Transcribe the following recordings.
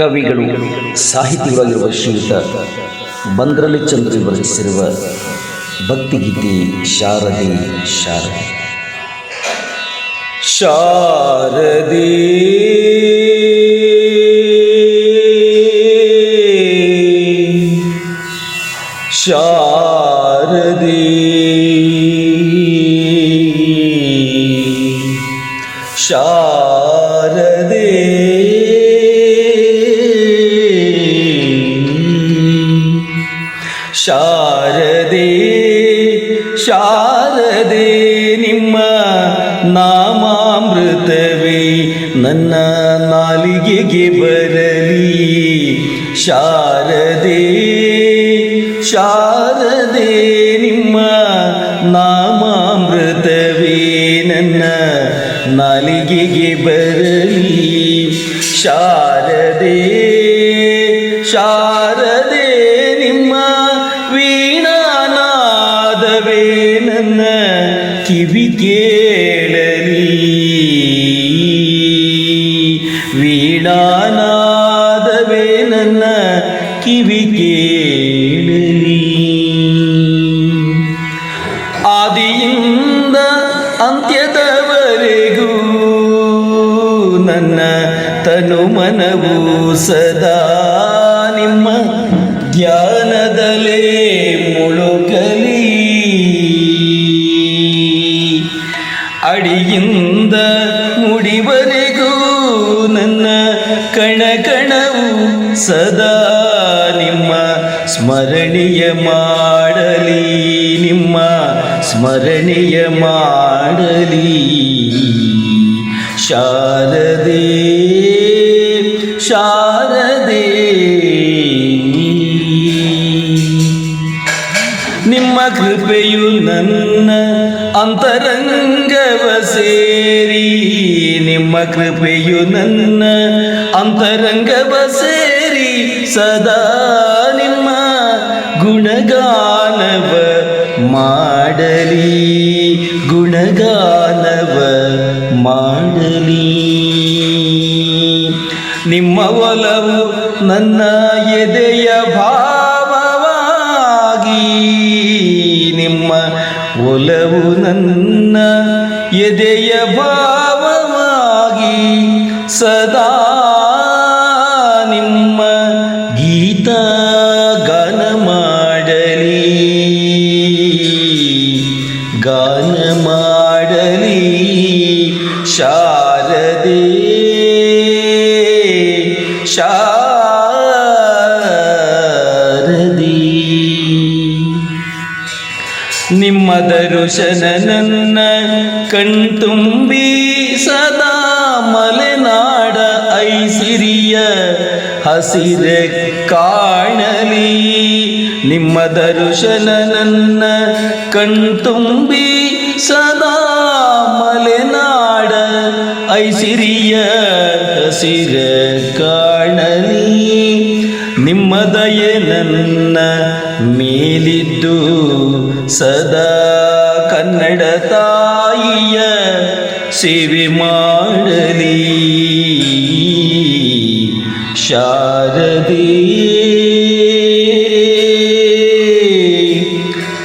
ಕವಿಗಳು ಸಾಹಿತಿಗಳಾಗಿರುವ ಶ್ರೀಯುತ ಬಂದ್ರಲಿ ಚಂದ್ರ ರಚಿಸಿರುವ ಭಕ್ತಿಗೀತೆ ಶಾರದೆ ಶಾರದೆ. ಶಾರದೆ. ಶಾರದೆ. ಶಾರದೆ ಶಾರದೆ ಶಾರದೆ ನಿಮ್ಮ ನಾಮಾಮೃತವೇ ನನ್ನ ನಾಲಿಗೆಗೆ ಬರಲಿ. ಶಾರದೆ ಶಾರದೆ ನಿಮ್ಮ ನಾಮಾಮೃತವೇ ನನ್ನ ನಾಲಿಗೆಗೆ ಬರಲಿ. ಶಾರದೆ ಶಾರದೆ ಕಿವಿ ಕೇಳಲಿ. ವೀಣಾನಾದವೇ ನನ್ನ ಕಿವಿ ಕೇಳಲಿ. ಆದಿಯಿಂದ ಅಂತ್ಯದವರೆಗೂ ನನ್ನ ತನು ಮನವು ಸದಾ ನಿಮ್ಮ ಧ್ಯಾನದಲೇ ಅಡಿಯಿಂದ ಮುಡಿವರೆಗೂ ನನ್ನ ಕಣಕಣವು ಸದಾ ನಿಮ್ಮ ಸ್ಮರಣೀಯ ಮಾಡಲಿ ನಿಮ್ಮ ಸ್ಮರಣೀಯ ಮಾಡಲಿ. ಶಾರದೆ ನಿಮ್ಮ ಕೃಪೆಯು ನನ್ನ ಅಂತರಂಗವ ಸೇರಿ. ನಿಮ್ಮ ಕೃಪೆಯು ನನ್ನ ಅಂತರಂಗವ ಸೇರಿ. ಸದಾ ನಿಮ್ಮ ಗುಣಗಾನವ ಮಾಡಲಿ. ಗುಣಗಾನವ ಮಾಡಲಿ. ನಿಮ್ಮ ಒಲವು ನನ್ನ ಎದೆಯ ಭಾವವಾಗಿ. ಒಲವು ನನ್ನ ಎದೆಯ ಭಾವವಾಗಿ ಸದಾ ನಿಮ್ಮ ಗೀತ ಗಾನ ಮಾಡಲಿ. ಗಾನ ಮಾಡಲಿ ಶಾರದೆ. ಶಾರದಿ. ನಿಮ್ಮ ದರುಶನ ನನ್ನ ಕಣ್ತುಂಬಿ ಸದಾ ಮಲೆನಾಡ ಐಸಿರಿಯ ಹಸಿರ ಕಾಣಲಿ. ನಿಮ್ಮ ದರುಶನ ನನ್ನ ಕಣ್ತುಂಬಿ ಸದಾ ಮಲೆನಾಡ ಐಸಿರಿಯ ಹಸಿರ ಕಾಣಲಿ. ನಿಮ್ಮ ದಯೆ ನನ್ನ ಮೇಲಿದ್ದು ಸದಾ ಕನ್ನಡ ತಾಯಿಯ ಸೇವೆ ಮಾಡಲಿ. ಶಾರದೆ.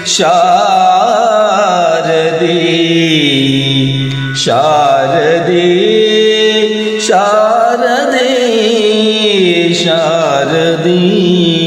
ಶಾರದೆ. ಶಾರದೆ. ಶಾರದೆ. ಶಾರದೆ.